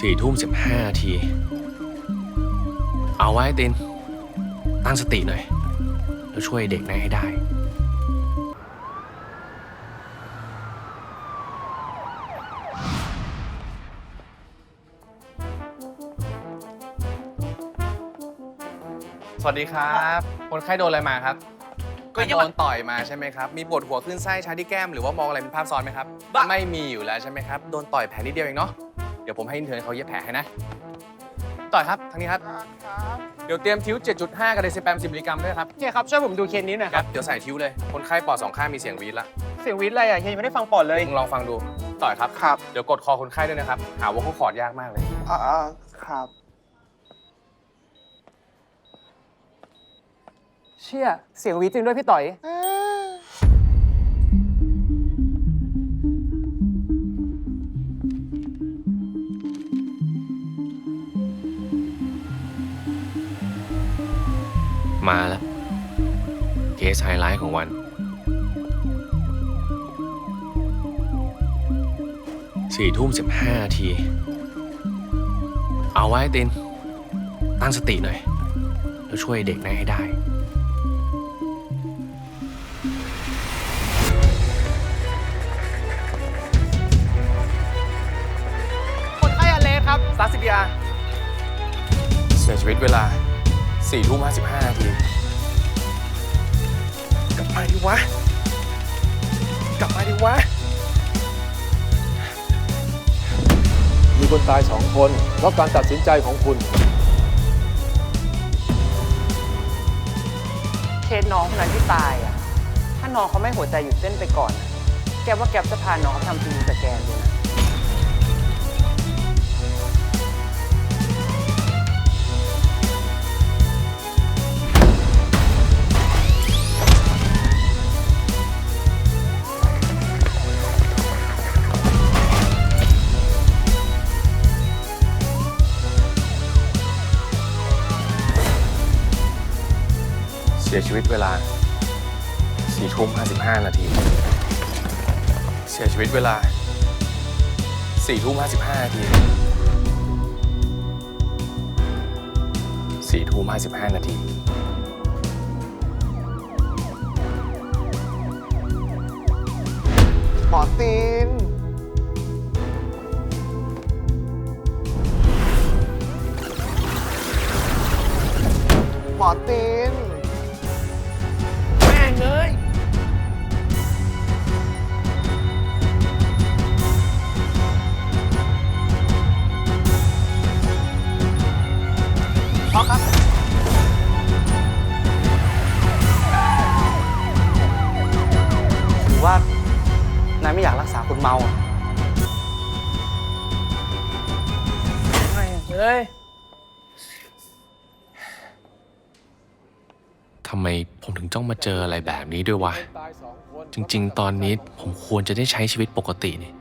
สี่ทุ่มสิบห้านาที เอาไว้ติน ตั้งสติหน่อย แล้วช่วยเด็กนั้นให้ได้ สวัสดีครับ คนไข้โดนอะไรมาครับ ก็ก็อย่าโดมานต่อยมาใช่ไหมครับ มีปวดหัวขึ้นไส้ชาที่แก้มหรือว่ามองอะไรเป็นภาพซ้อนไหมครับบ้าไม่มีอยู่แล้วใช่ไหมครับ โดนต่อยแผลนิดเดียวเองเนาะ เดี๋ยวผมให้อินเทอร์นเขาเย็บแผลให้นะ ต่อยครับทางนี้ครับ เดี๋ยวเตรียมทิว 7.5 กับเดซิแปม 10มิลลิกรัมด้วยครับโอเคครับช่วยผมดูเคสนี้หน่อยคครัรับ บ เดี๋ยวใส่ทิวเลย คนไข้ปอดสองข้างมีเสียงวีดละเสียงวิทย์อะไรอะเฮียยังไม่ได้ฟังปอดเลยมึงลองฟังดู ต่อยครับ ครับเดี๋ยวกดคอคนไข้ด้วยนะครับ หาว่าเขาขอดยากมากเลย อ่าอ่าครับ เชี่ยเสียงวิทย์จริงด้วยพี่ต่อย มาแล้วเคสไฮไลท์ของวัน สี่ทุ่มสิบห้านาที เอาไว้ติน ตั้งสติหน่อย แล้วช่วยเด็กนั้นให้ได้ คนไข้อเลสครับสตาร์ซิบีอาเสียชีวิตเวลา 4ทุ่ม55นาทีกลับมาดิวะ กลับมาดิวะ มีคนตายสองคนเพราะการตัดสินใจของคุณ เคสน้องคนนั้นที่ตายอะ ถ้าน้องเขาไม่หัวใจหยุดเต้นไปก่อนอะแกว่าแกจะพาน้องเขาทำทีมสแกดู สียชีวิตเวลา4ทุ่ม55 นาที เสียชีวิตเวลา4ทุ่ม55 นาที4ทุ่ม55 นาที หมอตีน หมอตีน พราะครับหรือว่านายไม่อยากรักษาคนเมาอะเฮ้ย ทำไมผมถึงต้องมาเจออะไรแบบนี้ด้วยวะ จริง ๆ ตอนนี้ผมควรจะได้ใช้ชีวิตปกตินี่